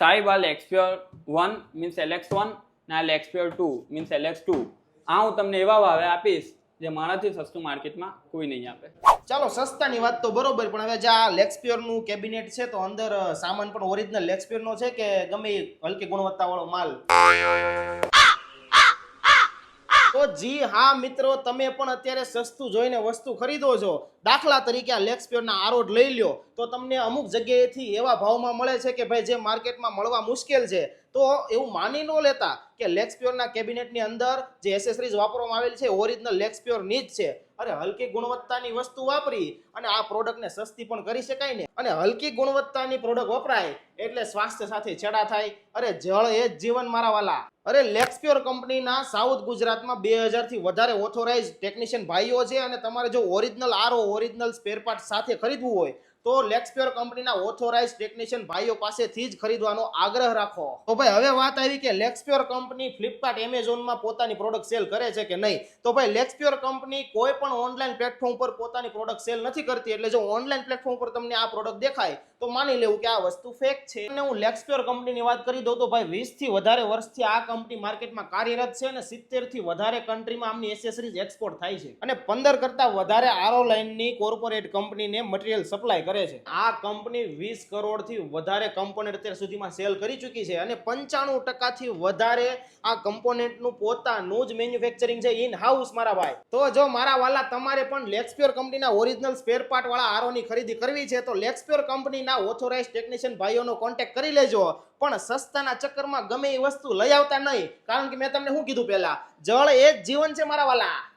સાહેબ આ x one means એલેક્સ વન ને આ લેક્સપ્યોર ટુ મીન્સ એલેક્સ ટુ આ હું તમને એવા ભાવે આપીશ જે મારાથી સસ્તું માર્કેટમાં કોઈ નહીં આપે. ચાલો, સસ્તાની વાત તો બરોબર, પણ હવે જે આ લેક્સપિયરનું કેબિનેટ છે, તો અંદર સામાન પણ ઓરિજિનલ લેક્સપિયર નો છે કે ગમે હલકી ગુણવત્તા વાળો માલ? તો જી હા મિત્રો, તમે પણ અત્યારે સસ્તું જોઈને વસ્તુ ખરીદો છો. દાખલા તરીકે આ લેક્સપિયરના આરોડ લઈ લ્યો, તો તમને અમુક જગ્યાએથી એવા ભાવમાં મળે છે કે ભાઈ જે માર્કેટમાં મળવા મુશ્કેલ છે. તો એવું માની ન લેતા કે લેક્સપિયરના કેબિનેટની અંદર જે એસેસરીઝ વાપરવામાં આવેલી છે ઓરિજિનલ લેક્સપિયરની જ છે. અરે હલકી ગુણવત્તાની વસ્તુ વાપરી અને આ પ્રોડક્ટને સસ્તી પણ કરી શકાય ને. અને હલકી ગુણવત્તાની પ્રોડક્ટ વપરાય એટલે સ્વાસ્થ્ય સાથે છેડા થાય. અરે જળ એ જ જીવન મારા વાલા અરે લેક્સપ્યોર કંપનીના સાઉથ ગુજરાતમાં બે હજારથી વધારે ઓથોરાઇઝ ટેકનિશિયન ભાઈઓ છે અને તમારે જો original RO original spare part સાથે ખરીદવું હોય તો લેક્સપ્યોર કંપનીના ઓથોરાઇઝ ટેકનિશિયન ભાઈઓ પાસેથી જ ખરીદવાનો આગ્રહ રાખો. તો ભાઈ, હવે વાત આવી કે લેક્સપ્યોર કંપની ફ્લિપકાર્ટ એમેઝોનમાં પોતાની પ્રોડક્ટ સેલ કરે છે કે નહીં? તો ભાઈ લેક્સપ્યોર કંપની કોઈ પણ ઓનલાઈન પ્લેટફોર્મ પર પોતાની પ્રોડક્ટ સેલ નથી કરતી. એટલે જો ઓનલાઈન પ્લેટફોર્મ પર તમને આ પ્રોડક્ટ દેખાય તો માની લેવું કે આ વસ્તુ ફેક છે. અને હું લેક્સપ્યોર કંપનીની વાત કરી દઉં તો ભાઈ વીસથી વધારે વર્ષથી આ કંપની માર્કેટમાં કાર્યરત છે અને સિત્તેરથી વધારે કન્ટ્રીમાં આમની એસેસરીઝ એક્સપોર્ટ થાય છે. અને પંદર કરતાં વધારે આરો લાઇનની કોર્પોરેટ કંપનીને મટીરિયલ સપ્લાય કરે છે. આ કંપની વીસ કરોડથી વધારે કમ્પોનેટ અત્યાર સુધીમાં સેલ કરી ચૂકી છે અને 95% ટકાથી વધારે આ કમ્પોનેન્ટનું પોતાનું જ મેન્યુફેક્ચરિંગ છે ઇન હાઉસ મારા ભાઈ. તો જો મારા વાલા તમારે પણ લેક્સપ્યોર કંપનીના ઓરિજિનલ સ્પેર પાર્ટ વાળા આરોની ખરીદી કરવી છે તો લેક્સપ્યોર કંપનીના ઓથોરાઇઝ ટેકનિશિયન ભાઈઓનો કોન્ટેક્ટ કરી લેજો. પણ સસ્તાના ચક્કરમાં ગમે એ વસ્તુ લઈ આવતા નહીં. કારણ કે મેં તમને શું કીધું પહેલા? જળ એ જ જીવન છે મારા વાલા.